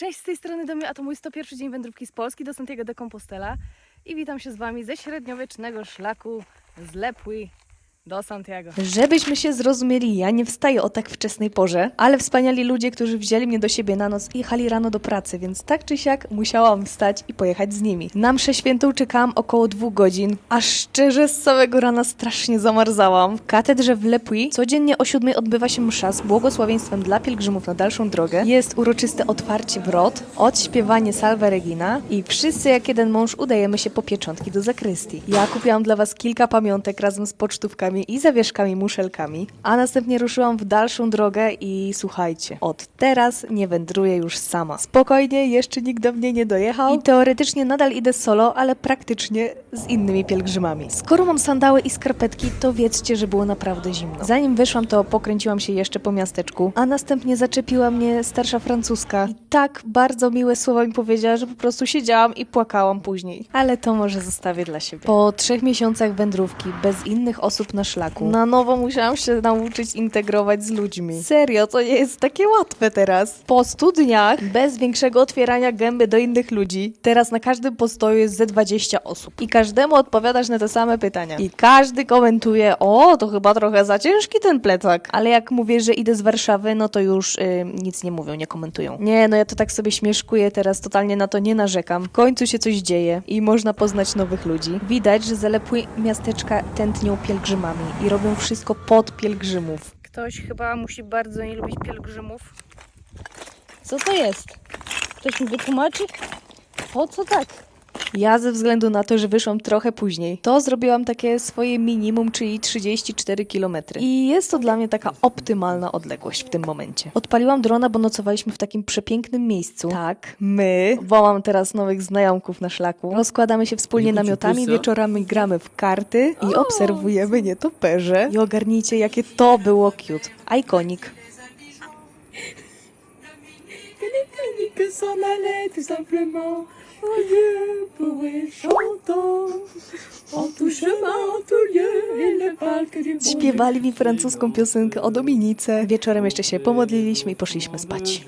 Cześć, z tej strony Domy, a to mój 101 dzień wędrówki z Polski do Santiago de Compostela. I witam się z Wami ze średniowiecznego szlaku z Lepły do Santiago. Żebyśmy się zrozumieli, ja nie wstaję o tak wczesnej porze, ale wspaniali ludzie, którzy wzięli mnie do siebie na noc i jechali rano do pracy, więc tak czy siak musiałam wstać i pojechać z nimi. Na mszę świętą czekałam około dwóch godzin, a szczerze z całego rana strasznie zamarzałam. W katedrze w Lepui codziennie o siódmej odbywa się msza z błogosławieństwem dla pielgrzymów na dalszą drogę. Jest uroczyste otwarcie wrot, odśpiewanie Salve Regina i wszyscy jak jeden mąż udajemy się po pieczątki do zakrystii. Ja kupiłam dla Was kilka pamiątek razem z pocztówkami i zawieszkami muszelkami, a następnie ruszyłam w dalszą drogę i słuchajcie, od teraz nie wędruję już sama. Spokojnie, jeszcze nikt do mnie nie dojechał i teoretycznie nadal idę solo, ale praktycznie z innymi pielgrzymami. Skoro mam sandały i skarpetki, to wiedzcie, że było naprawdę zimno. Zanim wyszłam, to pokręciłam się jeszcze po miasteczku, a następnie zaczepiła mnie starsza francuska i tak bardzo miłe słowa mi powiedziała, że po prostu siedziałam i płakałam później. Ale to może zostawię dla siebie. Po trzech miesiącach wędrówki, bez innych osób na szlaku, na nowo musiałam się nauczyć integrować z ludźmi. Serio, to nie jest takie łatwe teraz. Po studniach, bez większego otwierania gęby do innych ludzi, teraz na każdym postoju jest ze 20 osób. I każdemu odpowiadasz na te same pytania. I każdy komentuje, o, to chyba trochę za ciężki ten plecak. Ale jak mówię, że idę z Warszawy, no to już y, nic nie mówią, nie komentują. Nie, no ja to tak sobie śmieszkuję teraz, totalnie na to nie narzekam. W końcu się coś dzieje i można poznać nowych ludzi. Widać, że zalepły miasteczka tętnią pielgrzymami i robią wszystko pod pielgrzymów. Ktoś chyba musi bardzo nie lubić pielgrzymów. Co to jest? Ktoś mi wytłumaczy? Po co tak? Ja ze względu na to, że wyszłam trochę później, to zrobiłam takie swoje minimum, czyli 34 km. I jest to dla mnie taka optymalna odległość w tym momencie. Odpaliłam drona, bo nocowaliśmy w takim przepięknym miejscu. Tak, my, bo mam teraz nowych znajomków na szlaku. Rozkładamy się wspólnie namiotami, wieczorami gramy w karty i obserwujemy nietoperze. I ogarnijcie, jakie to było cute. Ikonik. Que s'en allait tout simplement. Et chantant. En tout chemin, en tout lieu, il ne parle que du bon Śpiewali mi francuską piosenkę o Dominice. Wieczorem jeszcze się pomodliliśmy i poszliśmy spać.